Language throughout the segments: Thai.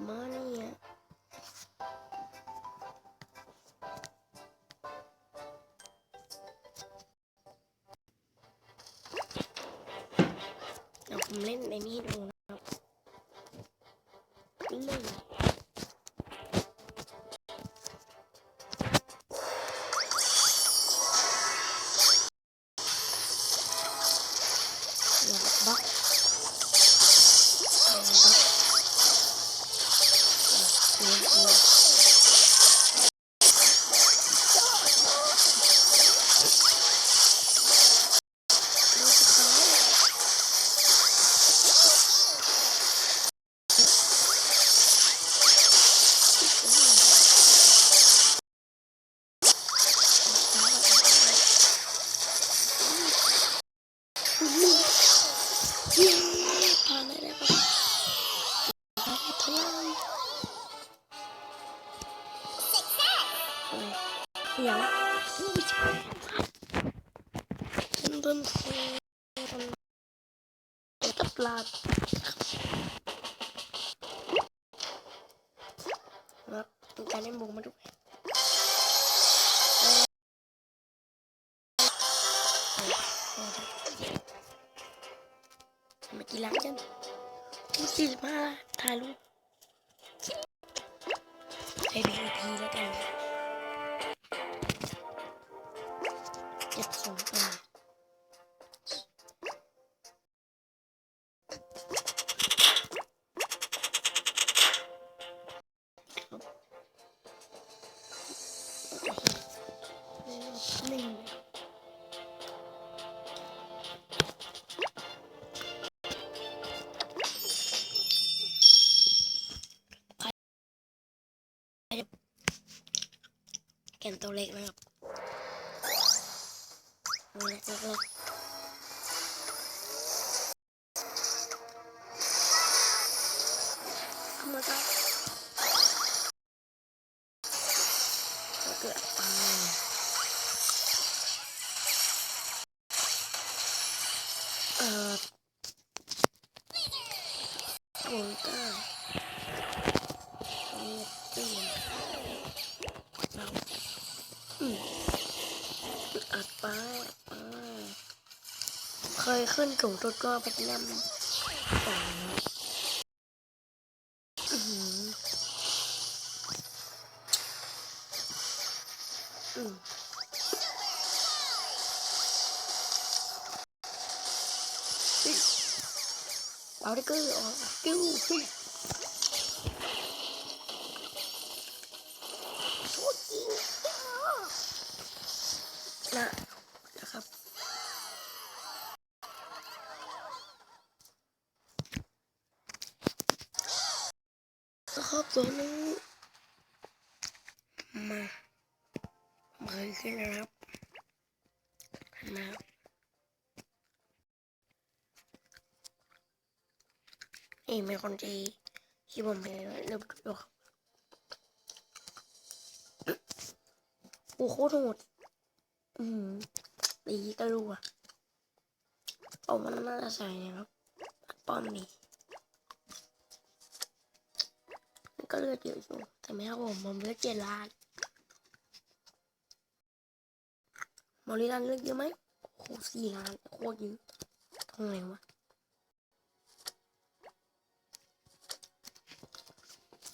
อยากจะมาเนี่ยเดี๋ยวผมเล่นในนี้ดูนะครับเล่น มาดนตรีกับลารเป็นการเล่นบุกมาด้วยมากี่ล้านกันสี่สิบห้าถ่ายรูปให้ดูอีกทีแล้วกัน แก่นตัวเล็กนะครับเอาจะก็เอามาก็จะเกิดไปเอ่อผมก็เอาเปลี่ยนเราอืม อัดไปอัดไปเค ยขึ้นสูงสุดก็เป็นลำสองอืมเอาได้ก็ออกกิ้วปิ๊บโคตรจริงนะนะครับ นะครับตัวนี้มา มาขึ้นนะครับนมานี่เป็นคนที่ที่ผมเห็นเริ่มดูครับโอ้โหโหดอืมตีก็รู้อะเอามันน่าจะใส่นะครับป้อมนี่มันก็เลือดเยอะอยู่แต่ไม่เท่าผมผมเลือดเจ็ดล้าน มอริลันเลือดเยอะไหมโอ้โหสี่ล้านโคตรเยอะทำไงวะ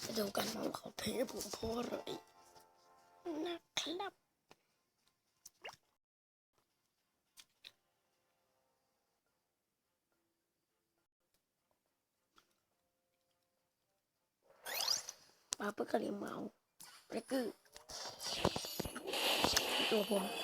ไปดูกันว่าเขาเทผมเพราะอะไรนะครับปาเปกระเลียมเมาแล้วก็ตัวผม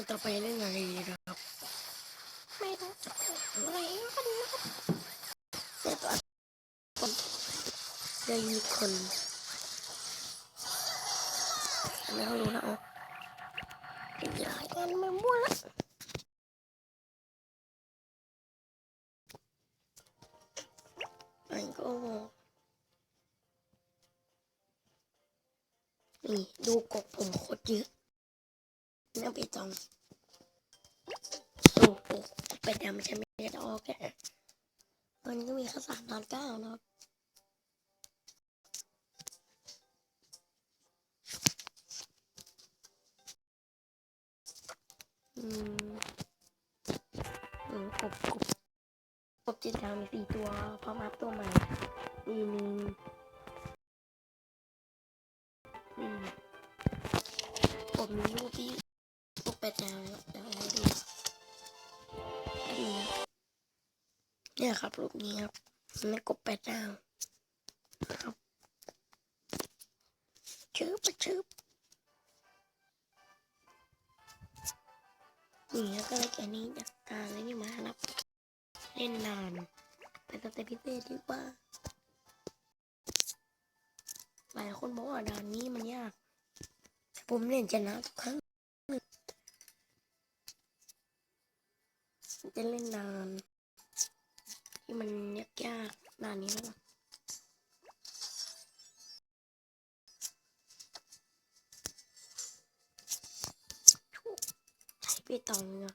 หือแล้วต่อไปเล่นอะไรนะครับ ไม่รู้จะพูดอะไรกันนะครับเดี๋ยวตัวคนเดี๋ยวมีคนไม่รู้นะโอ้ยายกันไม่มั่วละไอ้ก็นี่ดูกบผมโคตรเยอะ น่าไปจองโอ้โหเป็ดดำฉันไม่ได้ออกแกมันก็มีแค่สามล้านก้านะครับอืมอืมกบกบกบจิตดาวมีสี่ตัวพร้อมอัพตัวใหม่มีหนึ่งอืมกบมีรูปที่ กบเป็ดดาวแล้วเดี๋ยวเอาให้ดูนี่เนี่ยครับรูปนี้ครับในกบแปดดาวครับชืบชืบนี่แล้วก็เลยแกนี้จากการเลยนี่มาครับ เล่นนานไปสเตปพิเศษดีกว่าหลายคนบอกว่าด่านนี้มันยาก ผมเล่นชนะทุกครั้ง จะเล่นนาน ที่มันยากยากนานนี้แล้วล่ะใช้ไปต่อเงอะ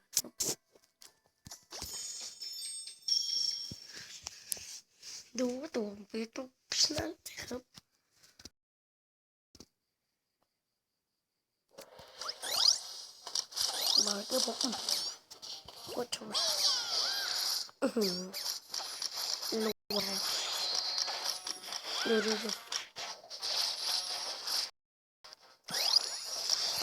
ดูตัวไปต้องนั่นครับมาเกอร์บอกกดชมอือ หือลวงดูดูดูเ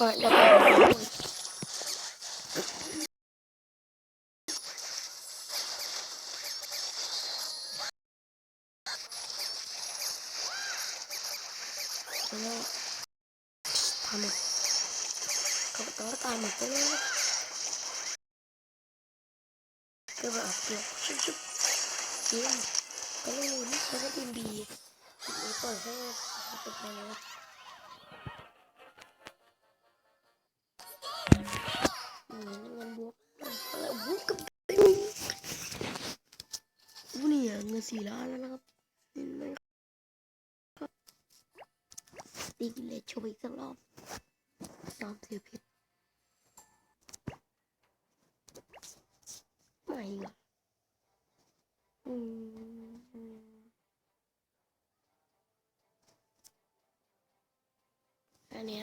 เขาต้องตายหมดเลยก็แบบเกือบชุบชุบเกมก็เลยนี่แล้วก็ทีมบีเปิดให้เปิดมาแล้วอืมเงินบวกอะไรบวกกับวูนี่เงินสี่ล้านแล้วนะครับนี่มันตีกิเลสโชว์อีกสักรอบยอมเสียผิดไม่หรอก อืมอันนี้